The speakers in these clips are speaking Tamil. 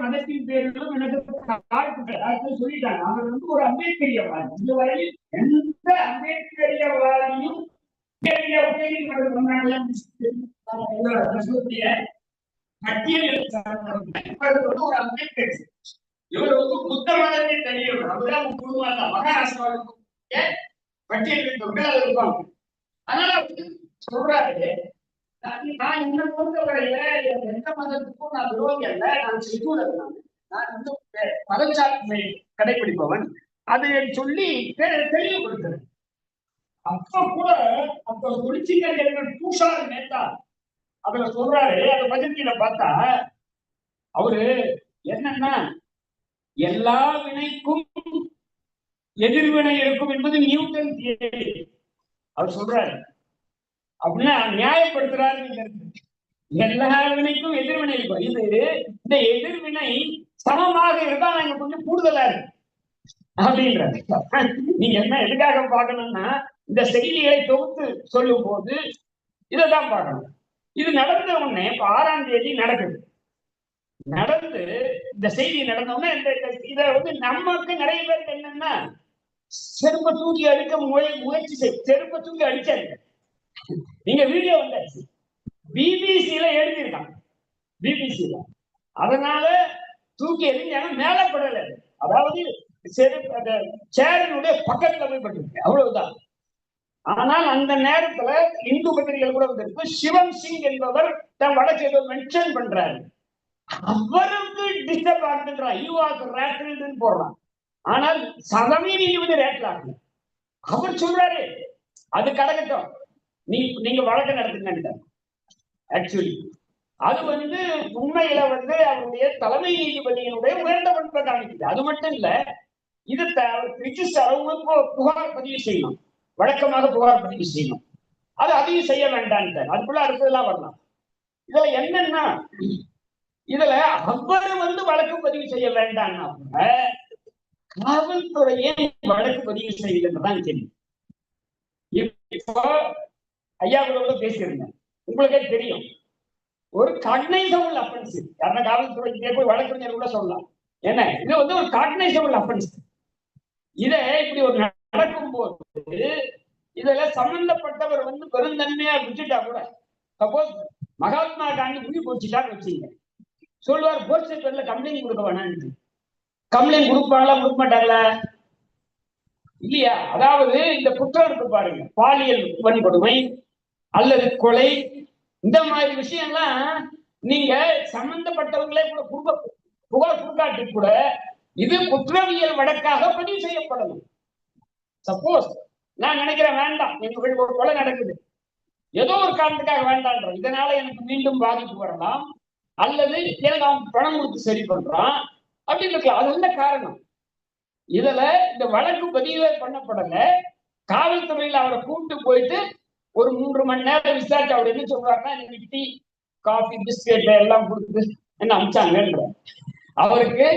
மதத்தின் பேரிலும் எனக்கு சொல்லிட்டாங்க. அவர் வந்து ஒரு அம்பேத்கரியவாதி. இந்த வரையில் எந்த அம்பேத்கரியவாதியும் இவர் வந்து ஒரு புத்த மதத்தை தெரியவர் அவர்தான் மகாராஷ்டிராவுக்கு பட்டியல் அது இருப்பாங்க. அதனால சொல்றாரு நான் நான் என்ன பொறுத்தவரையில எந்த மதத்துக்கும் நான் விரோதி அல்ல. நான் செக்குலர் நான். வந்து மதச்சார்பை கடைபிடிப்பவன் அதை சொல்லி தெளிவுபடுத்துறேன். அப்ப கூட அப்ப தொழிற்சிகள் பூஷார் நேத்தா அதுல சொல்றாரு அந்த பஜன்கில பார்த்தா அவரு என்னன்னா எல்லா வினைக்கும் எதிர்வினை இருக்கும் என்பது நியூட்டன் தியரி. அவர் சொல்றாரு அப்படின்னா நியாயப்படுத்துறாருங்கிறது எல்லா வினைக்கும் எதிர்வினை இருக்கும் இது இந்த எதிர்வினை சமமாக இருந்தா நாங்க கொஞ்சம் கூடுதலா இருக்கு. அப்படின்றது நீங்க என்ன எதுக்காக பார்க்கணும்னா இந்த செய்திகளை தொகுத்து சொல்லும் போது இதைதான் பார்க்கணும். இது நடந்த உடனே இப்ப ஆறாம் தேதி நடக்குது. நடந்து இந்த செய்தி நடந்த உடனே இந்த இதை இத வந்து நமக்கு நிறைய பேருக்கு என்னன்னா செருப்ப தூக்கி அடிக்க முய முயற்சி செய் செருப்ப தூக்கி அடிச்சாங்க நீங்க வீடியோ வந்தாச்சு பிபிசியில எழுதியிருக்காங்க. பிபிசியில அதனால தூக்கி எறிஞ்சாங்க மேல படல. அதாவது சேரனுடைய பக்கத்துல போய் பட்டிருக்கு அவ்வளவுதான். ஆனால் அந்த நேரத்துல இந்து பத்திரிகைகள் கூட வந்திருக்கு. சிவம் சிங் என்பவர் தன் வடக்கு ஏதோ மென்ஷன் பண்றாரு. அவருக்கு டிஸ்டர்ப் ஆகுதுன்றா. யூவாக்கு ரேட்டுன்னு போடுறான். ஆனால் சதமே நீதிபதி ரேட்ல அவர் சொல்றாரு. அது கடகட்டும். நீ நீங்க வழக்கு நடத்துங்க ஆக்சுவலி அது வந்து உண்மையில வந்து அவருடைய தலைமை நீதிபதியினுடைய உயர்ந்த பண்பை காணிக்குது அது மட்டும் இல்ல இது அவங்க புகார் பதிவு செய்யணும். வழக்கமாக புகார் பதிவு செய்யணும். அது அதையும் செய்ய வேண்டான்ட்டு அதுக்குள்ள அடுத்ததெல்லாம் வரலாம். இதுல என்னன்னா இதுல அவரு வந்து வழக்கு பதிவு செய்ய வேண்டாம்னா கூட காவல்துறையே வழக்கு பதிவு செய்யலன்னு தெரியும் இப்போ ஐயா கூட பேசியிருந்தேன். உங்களுக்கே தெரியும். ஒரு கக்னைசபிள் அஃபென்ஸ் யாருன்னா காவல்துறைக்கு போய் வழக்கறிஞர் கூட சொல்லலாம். என்ன? இது வந்து ஒரு காக்னைசபிள் அஃபென்ஸ் இதை இப்படி ஒரு நடக்கும் போது இதுல சம்பந்தப்பட்டவர் வந்து பெருந்தன்மையா விட்டுட்டா கூட சப்போஸ் மகாத்மா காந்தி உயிர் போச்சுட்டான்னு வச்சுங்க. சொல்லுவார் போலீஸ் பேர்ல கம்ப்ளைண்ட் கொடுக்க வேணாம்னு. கம்ப்ளைண்ட் கொடுப்பாங்களா கொடுக்க மாட்டாங்களா? இல்லையா? அதாவது இந்த குற்றம் இருக்கு பாருங்க பாலியல் வன்கொடுமை அல்லது கொலை இந்த மாதிரி விஷயம்லாம் நீங்க சம்பந்தப்பட்டவங்களே கூட குடும்ப புகார் குடுக்காட்டி கூட இது குற்றவியல் வழக்காக பதிவு செய்யப்படணும். சப்போஸ் நான் நினைக்கிறேன் வேண்டாம். எங்க ஒரு கொலை நடக்குது. ஏதோ ஒரு காரணத்துக்காக வேண்டான்ற இதனால எனக்கு மீண்டும் பாதிப்பு வரலாம். அல்லது எனக்கு அவன் பணம் கொடுத்து சரி பண்றான். அப்படின்னு இருக்கலாம். அது என்ன காரணம்? இதுல இந்த வழக்கு பதிவே பண்ணப்படல. காவல்துறையில அவரை கூப்பிட்டு போயிட்டு ஒரு மூன்று மணி நேரம் விசாரிச்சு அவர் என்ன சொல்றாருன்னா எனக்கு டீ காஃபி பிஸ்கெட் எல்லாம் கொடுத்து என்ன அமிச்சாங்கன்ற அவருக்கு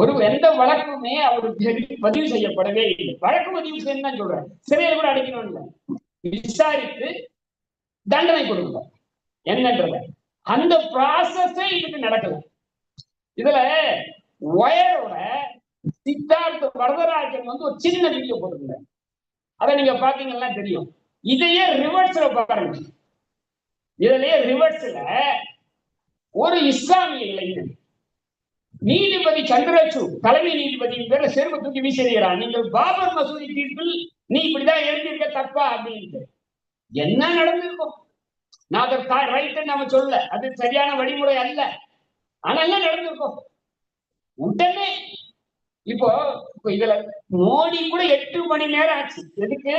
ஒரு எந்த வழக்குமே அவருக்கு பதிவு செய்யப்படவே இல்லை. வழக்கு பதிவு செய்யணும் தான் சொல்றாரு. சிறையில் கூட அடைக்கணும் இல்லை. விசாரித்து தண்டனை கொடுங்க. என்னன்றத. அந்த ப்ராசஸே இதுக்கு நடக்கல. இதுல ஒயரோட சித்தார்த்த வரதராஜன் வந்து ஒரு சின்ன வீடியோ போட்டிருந்தார். அதை நீங்க பாத்தீங்கன்னா தெரியும். இதையே ரிவர்ஸ்ல பாருங்க. இதுலயே ரிவர்ஸ்ல ஒரு இஸ்லாமிய இளைஞன் நீதிபதி சந்திரசூட் தலைமை நீதிபதியின் பேர்ல செருப்பு தூக்கி வீசிடுகிறான் நீங்கள் பாபர் மசூதி தீர்ப்பில் நீ இப்படிதான் எழுதியிருக்க தப்பா அப்படின்ட்டு. என்ன நடந்திருக்கும்? நான் அதை ரைட்டு நம்ம சொல்ல அது சரியான வழிமுறை அல்ல. ஆனா என்ன நடந்திருக்கும்? உடனே இப்போ இப்போ இதுல மோடி கூட எட்டு மணி நேரம் ஆச்சு. எதுக்கு?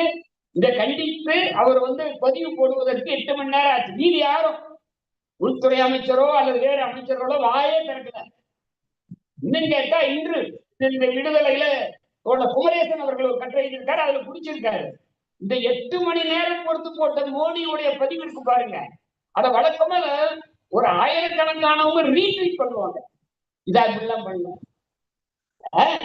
இந்த கண்டித்து அவர் வந்து பதிவு போடுவதற்கு எட்டு மணி நேரம் ஆச்சு. மீதி யாரும்? உள்துறை அமைச்சரோ அல்லது வேறு அமைச்சர்களோ வாயே திறக்கல. இன்னும் கேட்டா இன்று இந்த விடுதலையில தோழ குமரேசன் அவர்கள் ஒரு கட்டுரை இருக்காரு அதுல பிடிச்சிருக்காரு இந்த எட்டு மணி நேரம் பொறுத்து போட்ட மோடியுடைய பதிவு இருக்கு பாருங்க. அத வழக்கமா ஒரு ஆயிரக்கணக்கானவங்க ரீட்வீட் பண்ணுவாங்க. இதா இப்படிலாம் பண்ணுவாங்க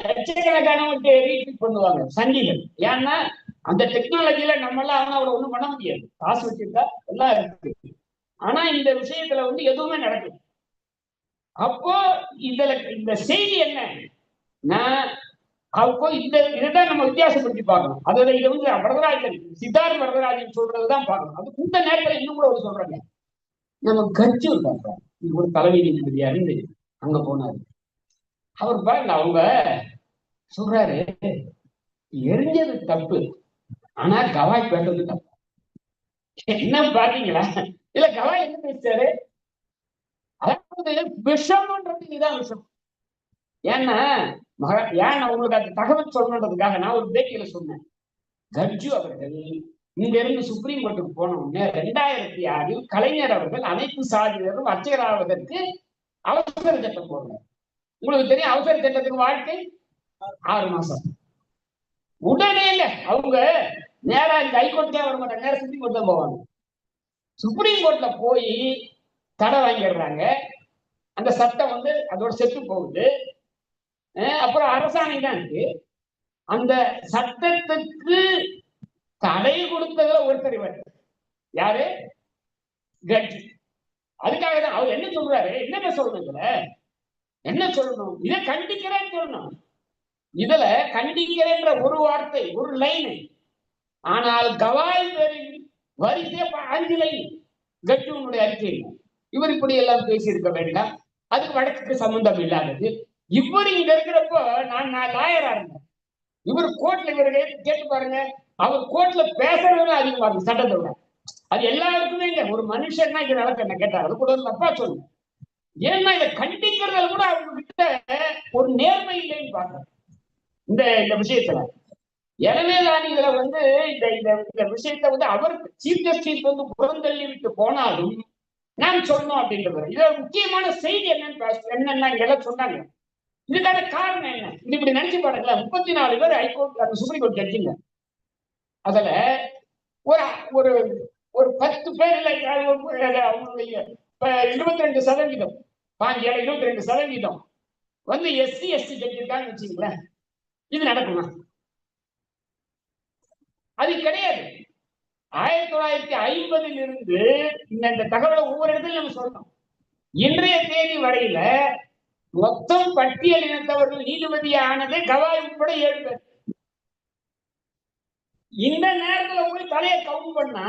லட்சக்கணக்கானவங்க ரீட்வீட் பண்ணுவாங்க சங்கிகள். ஏன்னா அந்த டெக்னாலஜில நம்ம எல்லாம் ஆனா அவரை ஒண்ணும் பண்ண முடியாது. காசு வச்சிருக்கா எல்லாம் இருக்கு. ஆனா இந்த விஷயத்துல வந்து எதுவுமே நடக்குது அப்போ இதுல இந்த செய்தி என்ன? நான் அப்போ இந்த இதைதான் நம்ம வித்தியாசப்படுத்தி பார்க்கணும். அதோட இது வந்து வரதராஜன் சித்தார்த் வரதராஜன் சொல்றதுதான் பார்க்கணும். அது இந்த நேரத்துல இன்னும் கூட ஒரு சொல்றாங்க நம்ம கட்சூர் பார்க்கிறோம் இது ஒரு தலைமை நீதிபதியா இருந்து அங்க போனாரு. அவர் பாருங்க அவங்க சொல்றாரு எரிஞ்சது தப்பு. ஆனா கவாய் பேசுறது தப்பு. என்ன பாத்தீங்களா? இல்ல கவாய் என்ன பேசிட்டாரு? அதாவது விஷம்ன்றது இதுதான் விஷம். ஏன்னா மக ஏன் உங்களுக்கு அந்த தகவல் சொல்லணுன்றதுக்காக நான் ஒரு பேட்டியில சொன்னேன். கர்ஜு அவர்கள் இங்க இருந்து சுப்ரீம் கோர்ட்டுக்கு போன உடனே ரெண்டாயிரத்தி ஆறில் கலைஞர் அவர்கள் அனைத்து சாதியினரும் அர்ச்சகராவதற்கு அவசர சட்டம் போடுறார். உங்களுக்கு தெரியும் அவசர சட்டத்துக்கு வாழ்க்கை? ஆறு மாசம். உடனே இல்ல அவங்க நேரா இந்த ஹைகோர்ட்டுக்கே வர மாட்டாங்க. நேரம் சுப்ரீம் கோர்ட் தான் போவாங்க. சுப்ரீம் கோர்ட்ல போய் தடை வாங்கிடுறாங்க. அந்த சட்டம் வந்து அதோட செத்து போகுது. அப்புறம் அரசாணை தான் இருக்கு? அந்த சட்டத்துக்கு தடை கொடுத்ததுல ஒருத்தர் இவர். யாரு? கட்சி அதுக்காக தான் அவர் என்ன சொல்றாரு? என்னென்ன சொல்லணும் இதுல? என்ன சொல்லணும்? இதை கண்டிக்கிறேன்னு சொல்லணும். இதுல கண்டிக்கிறேன்ற ஒரு வார்த்தை ஒரு லைனு ஆனால் கவாய் வரிசைய அஞ்சு லைன் கட்டுவனுடைய அறிக்கை. இவர் இப்படி எல்லாம் பேசியிருக்க வேண்டாம் அதுக்கு வழக்குக்கு சம்பந்தம் இல்லாதது. இவர் இங்க இருக்கிறப்போ நான் நான் லாயரா இருந்தேன். இவர் கோர்ட்ல இவர் கேட்டு பாருங்க. அவர் கோர்ட்ல பேசுறதுல அதிகமா இருக்கு சட்டத்தை விட. அது எல்லாருக்குமே இல்ல. ஒரு மனுஷன்னா இங்க நடக்க என்ன கேட்டார் அது கூட ஒரு தப்பா சொல்லுங்க ஏன்னா இதை கண்டிக்கிறதுல கூட அவங்க கிட்ட ஒரு நேர்மை இல்லைன்னு பாக்குறேன் இந்த இந்த விஷயத்துல. எனவேதான் இதுல வந்து இந்த இந்த இந்த விஷயத்தை வந்து அவர் சீஃப் ஜஸ்டிஸ் வந்து புறந்தள்ளி விட்டு போனாலும் நான் சொல்லணும் அப்படின்றது இதுல முக்கியமான செய்தி என்னன்னு என்னன்னா இங்க எல்லாம் சொன்னாங்க. இதுக்கான காரணம் என்ன? இது இப்படி நினைச்சு பாருங்களேன். முப்பத்தி நாலு பேர் ஹைகோர்ட் அந்த சுப்ரீம் கோர்ட் ஜட்ஜிங்க அதுல ஒரு ஒரு ஒரு பத்து பேர் இல்ல அவங்களுடைய இருபத்தி ரெண்டு சதவீதம். பாஞ்சி இருபத்தி ரெண்டு சதவீதம். வந்து எஸ்சி எஸ்டி ஜட்ஜி இருக்காங்கன்னு வச்சுங்களேன் இது நடக்குமா? அது கிடையாது. ஆயிரத்தி தொள்ளாயிரத்தி ஐம்பதில் இருந்து இந்த தகவலை ஒவ்வொரு இடத்துல நம்ம சொல்லணும். இன்றைய தேதி வரையில மொத்தம் பட்டியல் இனத்தவர்கள் நீதிபதியானது கவாய் உட்பட ஏழு பேர். இந்த நேரத்துல போய் தலையை கவுண்ட் பண்ணா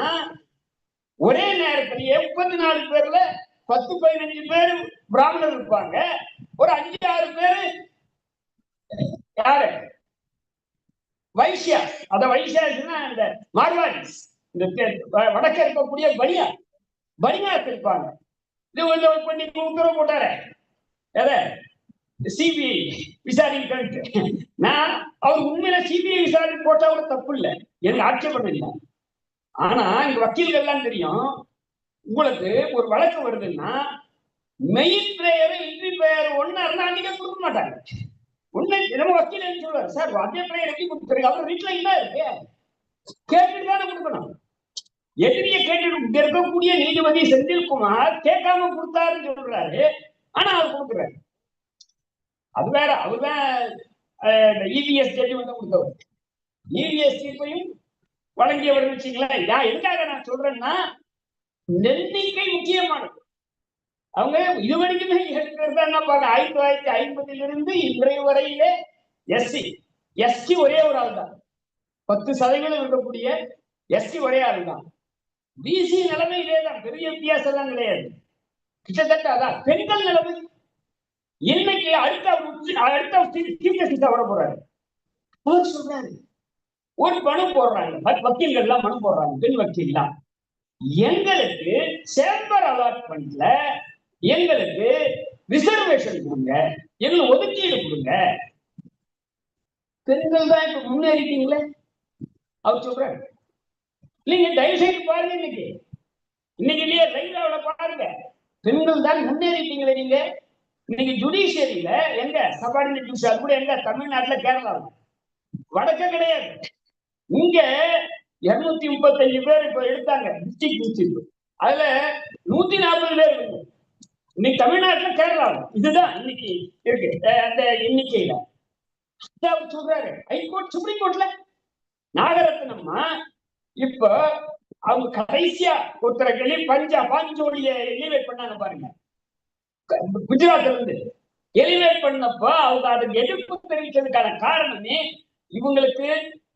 ஒரே நேரத்திலேயே முப்பத்தி நாலு பேர்ல பத்து பதினஞ்சு பேர் பிராமணர் இருப்பாங்க. ஒரு அஞ்சு ஆறு பேரு யாரு? வைசியா அத வைஷ்யாஸ்னா இந்த மார்வாடிஸ் இந்த வடக்க இருக்கக்கூடிய பனியா பனியாஸ் இருப்பாங்க. இது வந்து பண்ணி உத்தரவு போட்டாரு. எதை? சிபிஐ விசாரிக்க நான் அவர் உண்மையில சிபிஐ விசாரணை போட்டா கூட தப்பு இல்லை எனக்கு ஆட்சேபம் இல்லை. ஆனா இங்க வக்கீல்கள் எல்லாம் தெரியும். உங்களுக்கு ஒரு வழக்கு வருதுன்னா மெயின் பிளேயரும் இன்றி பிளேயர் ஒன்னா இருந்தா அன்னைக்கே கொடுக்க மாட்டாங்க. உண்மை நம்ம வக்கீல் என்ன சொல்றாரு சார் அதே பிளேயர் எப்படி கொடுத்துருங்க அவர் வீட்டுல இல்ல. இருக்கு கேட்டுட்டு தானே கொடுக்கணும். எதிரிய கேட்டு இங்க இருக்கக்கூடிய நீதிபதி செந்தில்குமார் கேட்காம கொடுத்தாருன்னு சொல்றாரு. ஆனா அவர் கொடுக்குறாரு. அது வேற அவர்தான் இவிஎஸ் ஜட்ஜி வந்து கொடுத்தவர். இவிஎஸ் தீர்ப்பையும் வழங்கியவர் வச்சுங்களேன் நான் எதுக்காக நான் சொல்றேன்னா எண்ணிக்கை முக்கியமானது. அவங்க இது வரைக்குமே இருக்கிறது என்ன பாருங்க ஆயிரத்தி தொள்ளாயிரத்தி ஐம்பதிலிருந்து இருந்து இன்றைய வரையிலே எஸ்சி. எஸ்டி ஒரே ஒரு ஆள் தான். பத்து சதவீதம் இருக்கக்கூடிய எஸ்சி ஒரே ஆள் தான். பிசி நிலைமை இதேதான் பெரிய வித்தியாசம் எல்லாம் கிடையாது. கிட்டத்தட்ட அதான் பெண்கள் நிலைமை. இன்னைக்கு அடுத்த உச்சி- அடுத்த சீஃப் ஜஸ்டிஸா வர போறாரு. அவர் சொல்றாரு ஒரு மனு போடுறாங்க. வக்கீல்கள் எல்லாம் மனு போடுறாங்க பெண் வக்கீல்லாம். எங்களுக்கு சேம்பர் அலாட்மெண்ட்ல எங்களுக்கு ரிசர்வேஷன் கொடுங்க. எங்களுக்கு ஒதுக்கீடு கொடுங்க. பெண்கள் தான் இப்ப முன்னேறிட்டீங்களே? அவர் சொல்றாரு. நீங்க தயவு செய்து பாருங்க இன்னைக்கு. இன்னைக்கு இல்லையே ரயிலாவில பாருங்க. பெண்கள் தான் முன்னேறிட்டீங்களே நீங்க? இன்னைக்கு ஜுடிஷியரியில எங்க? சபார்டினேட் ஜுடிஷியர் கூட எங்க? தமிழ்நாட்டுல கேரளாவில் வடக்க கிடையாது. இங்க இருநூத்தி முப்பத்தஞ்சு பேர் இப்ப எடுத்தாங்க. டிஸ்ட்ரிக்ட் அதுல நூத்தி நாற்பது பேர் இருக்கு இன்னைக்கு தமிழ்நாட்டுல கேரளாவில் இதுதான் இன்னைக்கு இருக்கு. அந்த எண்ணிக்கையில. சொல்றாரு. ஹைகோர்ட் சுப்ரீம் கோர்ட்ல நாகரத்னம்மா இப்ப அவங்க கடைசியா ஒருத்தரை சொல்லி பஞ்சா பாஞ்சோலிய எலிவேட் பண்ணாங்க பாருங்க. குஜராத்ல இருந்து எலிவேட் பண்ணப்போ அவங்க அதுக்கு எதிர்ப்பு தெரிவித்ததுக்கான காரணமே இவங்களுக்கு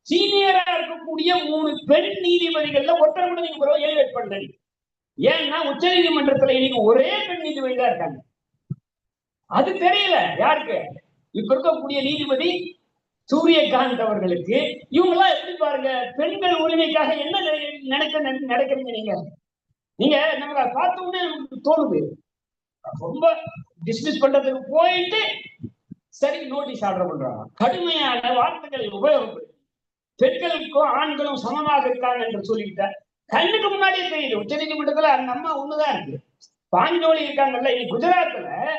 சீனியரா இருக்கக்கூடிய மூணு பெண் நீதிபதிகள்ல ஒருத்தரை கூட நீங்க எலிவேட் பண்ணல ஏன்னா உச்ச நீதிமன்றத்துல இன்னைக்கு ஒரே பெண் நீதிபதி தான் இருக்காங்க. அது தெரியல யாருக்கு? இப்ப இருக்கக்கூடிய நீதிபதி சூரியகாந்த் அவர்களுக்கு. இவங்க எல்லாம் எப்படி பாருங்க பெண்கள் உரிமைக்காக என்ன நினை- நினைக்க நடக்கிறீங்க நீங்க? நீங்க நம்ம பார்த்த உடனே நமக்கு தோணுது. ரொம்ப டிஸ்மிஸ் பண்றதுக்கு போயிட்டு சரி நோட்டீஸ் ஆர்டர் பண்றாங்க. கடுமையான வார்த்தைகளை உபயோகப்படுத்தி பெண்களுக்கும் ஆண்களும் சமமாக இருக்காங்க என்று சொல்லிக்கிட்ட கண்ணுக்கு முன்னாடி தெரியுது. உச்ச நீதிமன்றத்துல அந்த அம்மா ஒண்ணுதான் இருக்கு. பாஞ்சோலி இருக்காங்கல்ல. இது குஜராத்ல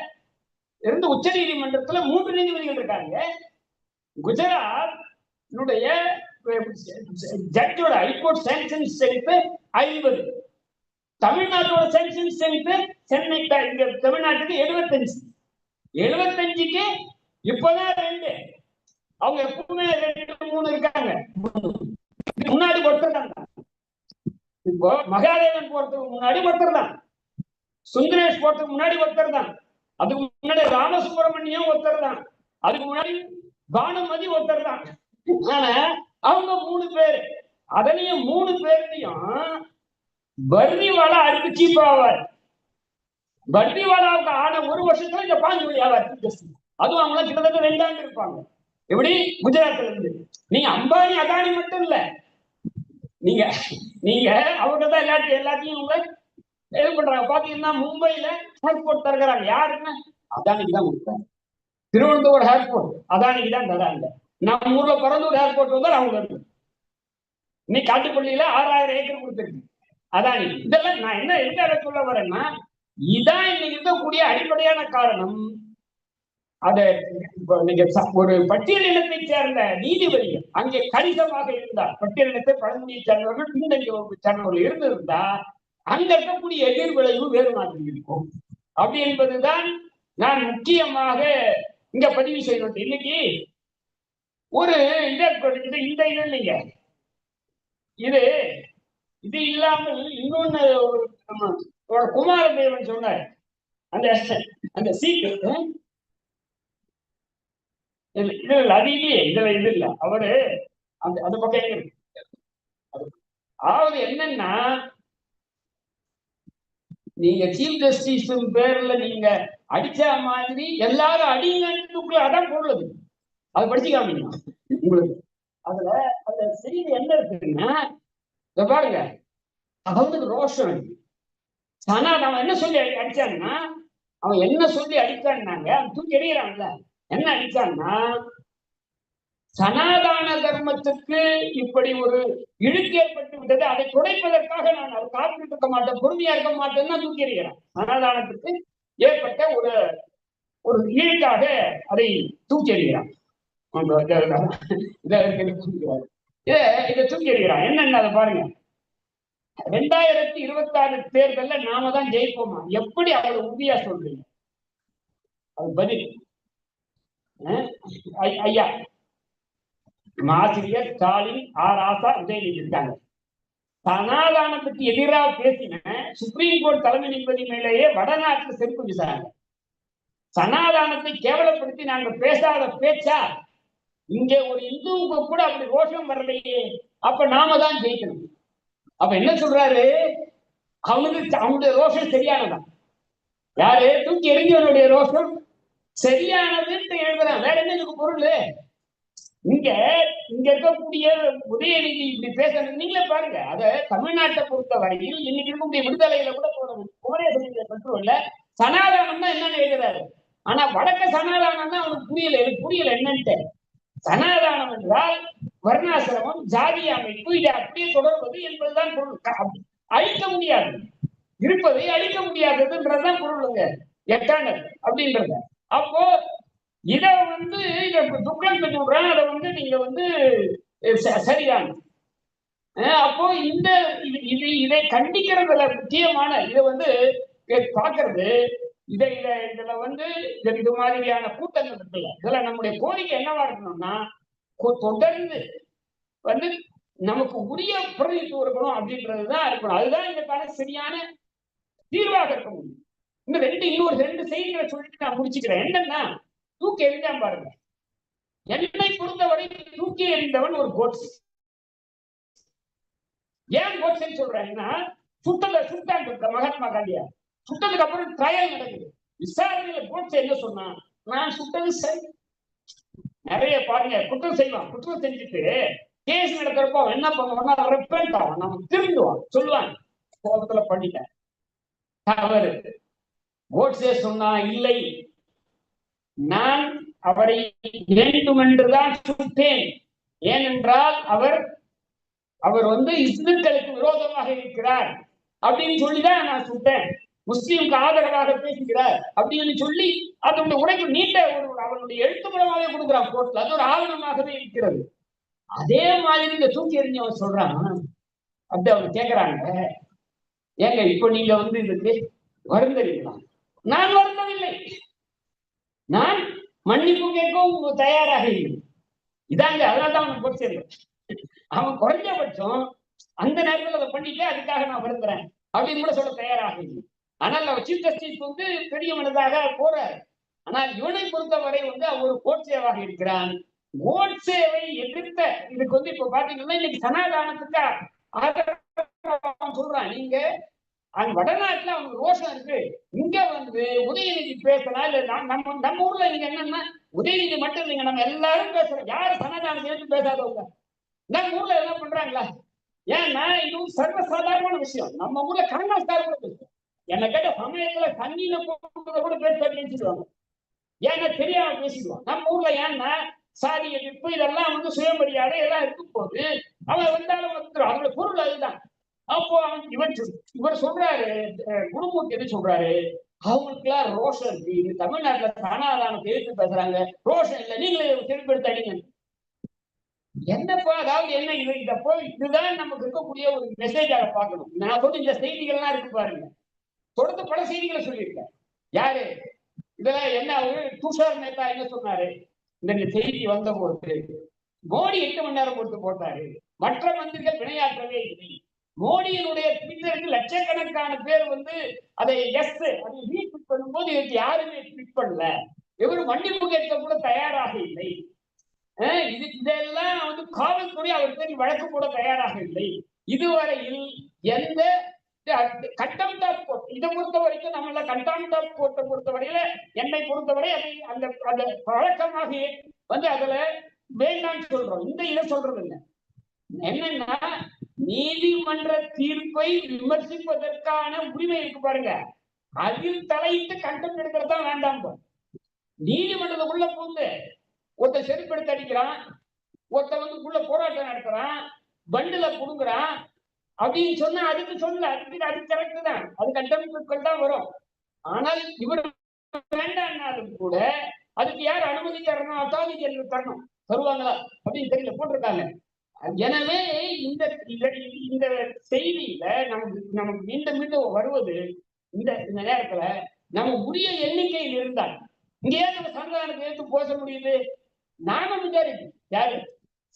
இருந்து உச்ச நீதிமன்றத்துல மூன்று நீதிபதிகள் இருக்காங்க. குஜராத் ஜட்ஜோட ஹைகோர்ட் சேங்ஷன் செழிப்பு ஐம்பது. தமிழ்நாட்டோட சேங்ஷன் செழிப்பு சென்னை இங்க தமிழ்நாட்டுக்கு எழுபத்தஞ்சு எழுபத்தஞ்சுக்கு இப்பதான் ரெண்டு. அவங்க எப்பவுமே ரெண்டு மூணு இருக்காங்க. முன்னாடி மகாதேவன் போறதுக்கு முன்னாடி ஒருத்தர் தான். சுந்தரேஷ் போறதுக்கு முன்னாடி ஒருத்தர் தான். அதுக்கு முன்னாடி ராமசுப்பிரமணியம் ஒருத்தர் தான். அதுக்கு முன்னாடி பானுமதி ஒருத்தர் தான். ஆனா அவங்க மூணு பேர் அதுலயும் மூணு பேர்லயும் பர்னிவாலா அதுக்கு சீப் ஆவார். பர்னிவாலாவுக்கு ஆன ஒரு வருஷத்துல இந்த பாஞ்சு ஆவார். அதுவும் அவங்க கிட்டத்தட்ட ரெண்டாண்டு இருப்பாங்க. எப்படி? குஜராத்ல இருந்து நீங்க அம்பானி அதானி மட்டும் இல்ல. நீங்க நீங்க அவங்க தான் எல்லாத்தையும் எல்லாத்தையும் உங்க இது பண்றாங்க. பாத்தீங்கன்னா மும்பைல ஏர்போர்ட் திறக்கிறாங்க. யாருன்னு? அதானிக்கு தான் கொடுத்தாங்க. திருவனந்தபுரம் ஏர்போர்ட் அதானிக்கு தான் தராங்க. நம்ம ஊர்ல பரந்தூர் ஏர்போர்ட் வந்து அவங்க இருக்கு நீ காட்டுப்பள்ளியில ஆறாயிரம் ஏக்கர் கொடுத்துருக்கு. அதானி இதெல்லாம் நான் என்ன எதுக்காக சொல்ல வரேன்னா இதான் இன்னைக்கு இருக்கக்கூடிய அடிப்படையான காரணம். அதை நீங்க ஒரு பட்டியலினத்தை சேர்ந்த நீதிபதிகள் அங்கே கணிசமாக இருந்தார் பட்டியலினத்தை பழங்குடியை சேர்ந்தவர்கள் பின்னணி வகுப்பு சேர்ந்தவர்கள் இருந்திருந்தா அங்க இருக்கக்கூடிய எதிர்விளைவு வேறு மாதிரி இருக்கும். அப்படி என்பதுதான் நான் முக்கியமாக இங்க பதிவு செய்வது இன்னைக்கு ஒரு இதை இந்த இது இல்லைங்க. இது இது இல்லாமல் இன்னொன்னு ஒரு குமாரதேவன் சொன்னார். அந்த அந்த சீட்டு இல்ல இல்ல இல்ல, அது இல்லையே. இதுல இது இல்ல. அவரு அந்த அந்த பக்கம் எங்க இருக்கு? அதாவது என்னன்னா நீங்க சீஃப் ஜஸ்டிஸ் பேர்ல நீங்க அடிச்ச மாதிரி எல்லாரும் அடிங்கன்னு அதான் போடுறது. அது படிச்சு உங்களுக்கு. அதுல அந்த செய்தி என்ன இருக்குன்னா பாருங்க. அவனுக்கு ரோஷம் இருக்கு ஆனா அவன் என்ன சொல்லி அடி- அவன் என்ன சொல்லி அடிச்சான்னாங்க அவன் தூக்கி எறிகிறான்ல. என்ன அடிச்சான்னா சனாதான தர்மத்துக்கு இப்படி ஒரு இழுக்கு ஏற்பட்டு விட்டது அதை துடைப்பதற்காக நான் அதை காத்துட்டு இருக்க மாட்டேன் பொறுமையா இருக்க மாட்டேன்னு தான் தூக்கி எறிகிறேன். சனாதானத்துக்கு ஏற்பட்ட ஒரு ஒரு இழுக்காக அதை தூக்கி எறிகிறான். இதை இத- இத- இதை தூக்கி எறிகிறான். என்னன்னு அதை பாருங்க. ரெண்டாயிரத்தி இருபத்தி ஆறு தேர்தல்ல நாம தான் ஜெயிப்போமா? எப்படி அவ்வளவு உறுதியா சொல்றீங்க? அது பதில். ஐயா. நம்ம ஆசிரியர் ஸ்டாலின் ஆர். ஆசா உதயநிதி இருக்காங்க. சனாதானத்துக்கு எதிராக பேசின சுப்ரீம் கோர்ட் தலைமை நீதிபதி மேலேயே வடநாட்டு செருப்பு விசாரணை சனாதானத்தை கேவலப்படுத்தி நாங்க பேசாத பேச்சா? இங்க ஒரு இந்துவுக்கு கூட அப்படி ரோஷம் வரலையே. அப்ப நாம தான் ஜெயிக்கணும். அப்ப என்ன சொல்றாரு? அவனுக்கு அவனுடைய ரோஷம் சரியானதான் யாரு? தூக்கி எறிஞ்சவனுடைய ரோஷம்? சரியானதுன்னு எழுதுறான். வேற என்ன இதுக்கு பொருள்? இங்க இங்க இருக்கக்கூடிய உதயநிதி இப்படி பேசுறது நீங்களே பாருங்க. அத தமிழ்நாட்டை பொறுத்த வரையில் இன்னைக்கு இருக்கக்கூடிய விடுதலையில கூட போடணும் குமரேசன் பெற்றோர்ல சனாதானம் தான் என்னன்னு எழுதுறாரு. ஆனா வடக்க சனாதானம் தான் அவனுக்கு புரியல. எனக்கு புரியல என்னன்ட்டு. சனாதானம் என்றால் வர்ணாசிரமம் ஜாதி அமைப்பு இதை அப்படியே தொடர்வது என்பதுதான் பொருள். அழிக்க முடியாது. இருப்பதை அழிக்க முடியாததுன்றதுதான் பொருளுங்க. எட்டாண்டர் அப்படின்றது. அப்போ இத வந்து இத துக்கம் பெற்று விடுறேன் அதை வந்து நீங்க வந்து ச- சரிதான். அஹ், அப்போ இந்த இது இது இதை கண்டிக்கிறதுல முக்கியமான இதை வந்து பாக்குறது இதை இதை இத இதுல வந்து இது இது மாதிரியான கூட்டங்கள் இருக்குல்ல. இதுல நம்முடைய கோரிக்கை என்னவா இருக்கணும்னா தொடர்ந்து வந்து நமக்கு உரிய பிரதிநிதித்துவம் இருக்கணும் அப்படின்றதுதான் இருக்கணும். அதுதான் இதுக்கான சரியான தீர்வாக இருக்க முடியும். இந்த ரெண்டு இன்னொரு ரெண்டு செய்திகளை சொல்லிட்டு நான் முடிச்சுக்கிறேன். என்னன்னா தூக்கி எறிஞ்சான் பாருங்க. என்னை பொறுத்தவரை தூக்கி எறிந்தவன் ஒரு கோட்ஸ் ஏன் கோட்ஸ்ன்னு சொல்றேன்னா சுட்டத சுட்டாங்க மகாத்மா காந்தியா சுட்டதுக்கு அப்புறம் ட்ரையல் நடக்குது. விசாரணையில கோட்ஸ் என்ன சொன்னா நான் சுட்டது சரி நிறைய பாருங்க குற்றம் செய்வான். குற்றம் செஞ்சுட்டு கேஸ் நடக்கிறப்ப அவன் என்ன பண்ணுவான்னா ரெப்பேண்ட் ஆவான் நம்ம திருந்துவான். சொல்லுவான் கோபத்துல பண்ணிட்டேன். தவறு. கோட்ஸே சொன்னா இல்லை. நான் அவரை வேண்டுமென்றுதான் சுட்டேன். ஏனென்றால் அவர் அவர் வந்து இஸ்லுக்களுக்கு விரோதமாக இருக்கிறார். அப்படின்னு சொல்லிதான் நான் சுட்டேன். முஸ்லீமுக்கு ஆதரவாக பேசுகிறார். அப்படின்னு சொல்லி அதனுடைய உடைப்பு நீட்ட ஒரு அவனுடைய எழுத்து மூலமாகவே கொடுக்குறான் கோர்ட்ல. அது ஒரு ஆவணமாகவே இருக்கிறது. அதே மாதிரி இந்த தூக்கி எறிஞ்சவன் சொல்றான். அப்படி அவங்க கேட்கறாங்க ஏங்க இப்போ நீங்க வந்து இதுக்கு வருந்தறீங்களா? நான் வருந்தவில்லை. நான் மன்னிப்பு கேட்கவும் தயாராக இல்லை. இதாங்க அதனால தான் அவனுக்கு அவன் குறைஞ்சபட்சம் அந்த நேரத்துல அதை பண்ணிட்டு அதுக்காக நான் வருந்துறேன் அப்படின்னு கூட சொல்ல தயாராக இல்லை. ஆனால் அவர் சீஃப் ஜஸ்டிஸ் வந்து பெரிய மனதாக போறார். ஆனால் இவனை பொறுத்தவரை வந்து அவர் ஒரு கோட்சேவாக இருக்கிறான். கோட்சேவை எதிர்த்த இதுக்கு வந்து இப்ப பாத்தீங்கன்னா இன்னைக்கு சனாதானத்துக்கு சொல்றான். நீங்க அங்க வடநாட்டுல அவங்க ரோஷம் இருக்கு. இங்க வந்து உதயநிதி பேசினா இல்ல நம்ம நம்ம நம்ம ஊர்ல நீங்க என்னன்னா உதயநிதி மட்டும் இல்லைங்க நம்ம எல்லாரும் பேசுறோம். யாரு சனாதானத்தை சேர்த்து பேசாதவங்க நம்ம ஊர்ல என்ன பண்றாங்களா? ஏன்னா இது ஒரு சர்வசாதாரணமான விஷயம். நம்ம ஊர்ல காங்கிரஸ்கார கூட பேசுவோம் என்ன கேட்ட சமயத்துல தண்ணியில போட்டு கூட பேச பேசிடுவாங்க ஏன்னா தெரியாம பேசிடுவான் நம்ம ஊர்ல ஏன்னா சாதி எதிர்ப்பு இதெல்லாம் வந்து சுயமரியாதை எல்லாம் இருக்கும் போது அவன் வந்தாலும் வந்துடும் அதோட பொருள் அதுதான். அப்போ இவர் சொல்- இவர் சொல்றாரு குடும்பத்துக்கு என்ன சொல்றாரு? அவங்களுக்கு எல்லாம் ரோஷம் இருக்கு. இது தமிழ்நாட்டுல சனாதானத்தை எதிர்த்து பேசுறாங்க. ரோஷம் இல்ல. நீங்களே திருப்பெடுத்து அடிங்க என்னப்பா அதாவது என்ன இது? இத போய் இதுதான் நமக்கு இருக்கக்கூடிய ஒரு மெசேஜாக பார்க்கணும். நான் சொன்ன இந்த செய்திகள்லாம் இருக்கு பாருங்க. தொடர்ந்து பல செய்திகளை சொல்லியிருக்கேன் யாரு? இதெல்லாம் என்ன அவரு? துஷார் மேத்தா என்ன சொன்னாரு? இந்த செய்தி வந்த போது மோடி எட்டு மணி நேரம் கொடுத்து போட்டாரு. மற்ற மந்திரிகள் வினையாற்றவே மோடியினுடைய ட்விட்டருக்கு லட்சக்கணக்கான பேர் வந்து அதை எஸ் அதை ரீட்வீட் பண்ணும்போது இதுக்கு யாருமே ட்வீட் பண்ணல. இவர் மன்னிப்பு கேட்க கூட தயாராக இல்லை. இது இதெல்லாம் வந்து காவல்துறை அவர் பேர் வழக்கு கூட தயாராக இல்லை. இதுவரையில் எந்த கட்டம் டாப் கோர்ட் இதை பொறுத்த வரைக்கும் நம்மள கட்டம் டாப் கோர்ட்டை பொறுத்த வரையில என்னை பொறுத்தவரை அதை அந்த அந்த பழக்கமாக வந்து அதுல வேண்டாம்னு சொல்றோம். இந்த இதை சொல்றது இல்லை என்னன்னா நீதிமன்ற தீர்ப்பை விமர்சிப்பதற்கான உரிமை இருக்கு பாருங்க. அதில் தலையிட்டு கண்டம் எடுக்கிறது தான் வேண்டாம் நீதிமன்றத்துக்குள்ள பூந்து ஒருத்தன் செருப்படுத்தி அடிக்கிறான் ஒருத்தன் வந்து உள்ள போராட்டம் நடத்துறான் பண்டுல புடுங்குறான் அப்படின்னு சொன்னா அதுக்கு சொல்ல அதுக்கு அது கரெக்ட் தான். அது கண்டமிப்புகள் தான் வரும். ஆனால் இவர் வேண்டாம்னாலும் கூட அதுக்கு யார் அனுமதி தரணும் அத்தாதி தரணும். தருவாங்களா? அப்படின்னு தெரியல போட்டிருக்காங்க. எனவே இந்த இந்த- இந்த செய்தியில நமக்கு நமக்கு மீண்டும் மீண்டும் வருவது இந்த இந்த நேரத்துல நம்ம உரிய எண்ணிக்கையில் இருந்தால் இங்கேயே நம்ம சனாதானத்தை எடுத்து பேச முடியுது? நாம மெஜாரிட்டி யாரு?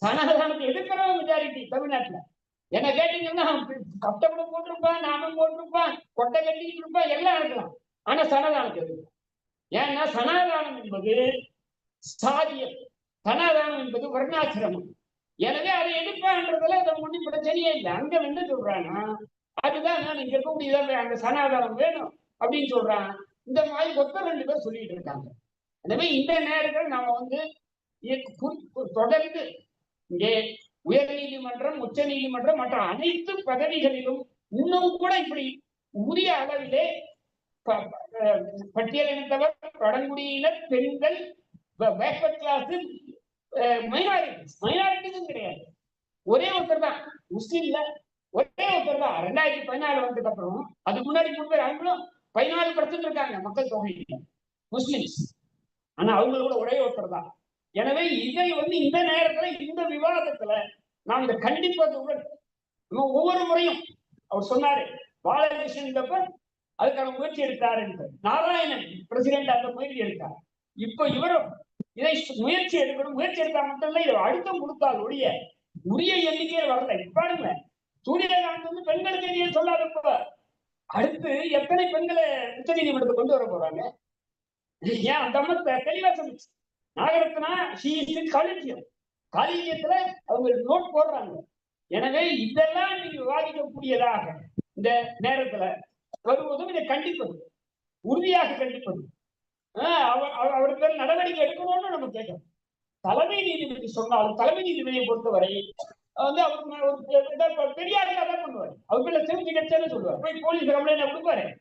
சனாதானத்தை எதிர்க்கிறவங்க மெஜாரிட்டி தமிழ்நாட்டுல. என்ன கேட்டீங்கன்னா கட்டை கூட போட்டிருப்பான் நாமம் போட்டிருப்பான் கொட்டை கட்டிட்டு இருப்பான் எல்லாம் இருக்கலாம். ஆனா சனாதானத்தை எதிர்க்கலாம் ஏன்னா சனாதானம் என்பது சாதியம். சனாதானம் என்பது வர்ணாசிரமம். எனவே அதை எடுப்பான்றதுல அதை ஒன்றும் பிரச்சனையே இல்லை. அங்க என்ன சொல்றான்னா அதுதான் நான் இங்க இருக்கக்கூடிய அந்த சனாதானம் வேணும் அப்படின்னு சொல்றான். இந்த மாதிரி ஒத்த ரெண்டு பேர் சொல்லிட்டு இருக்காங்க. எனவே இந்த நேரத்தில் நாம வந்து தொடர்ந்து இங்கே உயர் நீதிமன்றம் உச்ச நீதிமன்றம் மற்ற அனைத்து பதவிகளிலும் இன்னும் கூட இப்படி உரிய அளவிலே ப- பட்டியலினத்தவர் பழங்குடியினர் பெண்கள் வேப்ப கிளாஸ் மைனாரிட்டிஸ் மைனாரிட்டிஸும் கிடையாது. ஒரே ஒருத்தர் தான் முஸ்லீம்ல ஒரே ஒருத்தர் தான் ரெண்டாயிரத்தி பதினாலு வந்ததுக்கு அப்புறம் அதுக்கு முன்னாடி மூணு பேர் அவங்களும் பதினாலு பர்சன்ட் இருக்காங்க. மக்கள் தொகையில முஸ்லிம்ஸ். ஆனா அவங்களோட ஒரே ஒருத்தர் தான் எனவே இதை வந்து இந்த நேரத்துல இந்த விவாதத்துல நாம் இதை கண்டிப்பதுடன் நம்ம ஒவ்வொரு முறையும் அவர் சொன்னாரு பாலகிருஷ்ணன் இருந்தப்ப அதுக்கான முயற்சி எடுத்தார் நாராயணன் பிரசிடென்ட் அந்த முயற்சி எடுத்தார். இப்ப இவரும் இதை முயற்சி எடுக்கணும் முயற்சி எடுத்தா மட்டும் இல்ல இதை அழுத்தம் கொடுத்தால் ஒழிய உரிய எண்ணிக்கையில் வரல பாருங்க சூரியகாந்த் வந்து பெண்களுக்கு எதிரே சொல்லாத அடுத்து எத்தனை பெண்களை உச்ச நீதிமன்றத்தை கொண்டு வர போறாங்க? ஏன் அந்த அம்மா தெளிவா சொல்லுச்சு. நாகரத்னா ஷீ இஸ் காலேஜியம் காலேஜியத்துல அவங்க நோட் போடுறாங்க. எனவே இதெல்லாம் நீங்க விவாதிக்கக்கூடியதாக இந்த நேரத்துல வருவதும் இதை கண்டிப்பது உறுதியாக கண்டிப்பது. ஆஹ் அவர் அவர் அவர் நடவடிக்கை எடுக்கணும்னு நம்ம கேட்கணும் தலைமை நீதிபதி சொன்னாலும் தலைமை நீதிபதியை பொறுத்தவரை வந்து அவர் ஒரு பெ- பெ- பெரியாருக்கு அதான் செஞ்சு கட்சின்னு சொல்லுவார். போய் போலீஸ் கம்ப்ளைண்ட் கொடுப்பாரு.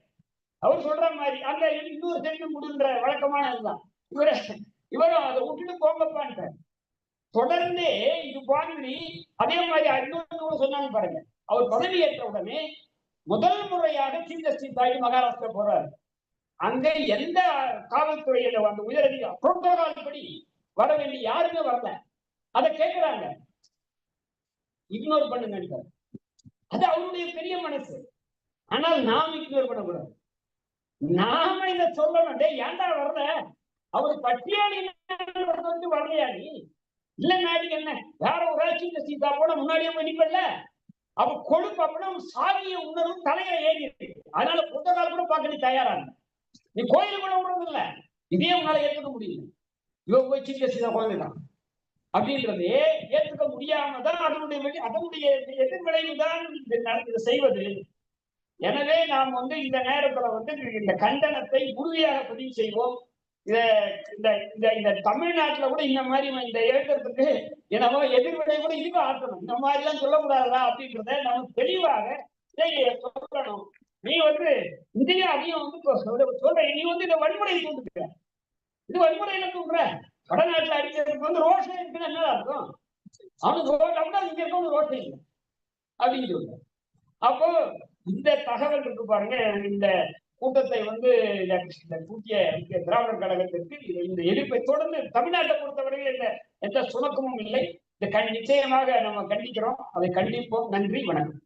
அவர் சொல்ற மாதிரி அந்த இன்னொரு செஞ்சு முடின்ற வழக்கமானதுதான். இவர இவரும் அதை விட்டுட்டு போங்கப்பான்ட்டார். தொடர்ந்து இது பாண்டி அதே மாதிரி இன்னொரு சொன்னாங்க பாருங்க. அவர் பதவி ஏற்ற உடனே முதல் முறையாக சீஃப் ஜஸ்டிஸ் ஆகி மகாராஷ்டிரா போறாரு. அங்க எந்த காவல்துறையில அந்த உயரதிகாரி புரோட்டோகால் படி வர வேண்டிய யாருமே வரல. அதை கேட்கிறாங்க இக்னோர் பண்ணுங்க அது அவருடைய பெரிய மனசு. ஆனால் நாம் இக்னோர் பண்ணக்கூடாது. நாம இத சொல்லணும். டே ஏன்டா வரல? அவர் பட்டியலி வந்து வரலையா நீ? இல்ல நாட்டுக்கு என்ன? வேற ஒரு ஆட்சி இந்த சீதா போன முன்னாடியே மன்னிப்பல்ல நிப்பல அவ கொழுப்பு அப்படின்னா ஒரு சாதிய உணர்வு தலையில ஏறி அதனால புத்தகால் கூட பார்க்க நீ தயாரான நீ கோயில கூட விடுறது இல்ல இதையும் உன்னால ஏத்துக்க முடியல. இவன் போய் சீஃப் ஜஸ்டிஸா குழந்தைதான். அப்படின்றதே ஏத்துக்க முடியாமதான் அதனுடைய அதனுடைய எதிர்விளைவு தான் இந்த செய்வது. எனவே நாம் வந்து இந்த நேரத்துல வந்து இந்த கண்டனத்தை உறுதியாக பதிவு செய்வோம். இத இந்த இந்த இந்த தமிழ்நாட்டுல கூட இந்த மாதிரி இந்த இயக்கத்துக்கு என்னவோ எதிர்வினை கூட இதுக்கு ஆற்றணும். இந்த மாதிரி எல்லாம் சொல்லக்கூடாதா அப்படின்றத நம்ம தெளிவாக சொல்லணும். நீ வந்து இதையே அதையும் வந்து சொல்ற நீ வந்து இந்த வன்முறையை தூண்டுற இது வன்முறையில தூண்டுற வடநாட்டுல அடிக்கிறதுக்கு வந்து ரோஷம் இருக்குன்னு என்ன அர்த்தம்? அவனுக்கு ரோஷம் இங்க இருக்க ரோஷம் இல்லை அப்படின்னு சொல்ற அப்போ இந்த தகவல் இருக்கு பாருங்க. இந்த கூட்டத்தை வந்து இந்த இந்த கூட்டிய திராவிடர் கழகத்திற்கு இந்த எதிர்ப்பை தொடர்ந்து தமிழ்நாட்டை பொறுத்தவரையில் இந்த எந்த சுணக்கமும் இல்லை. இந்த கண் நிச்சயமாக நம்ம கண்டிக்கிறோம். அதை கண்டிப்போம். நன்றி வணக்கம்.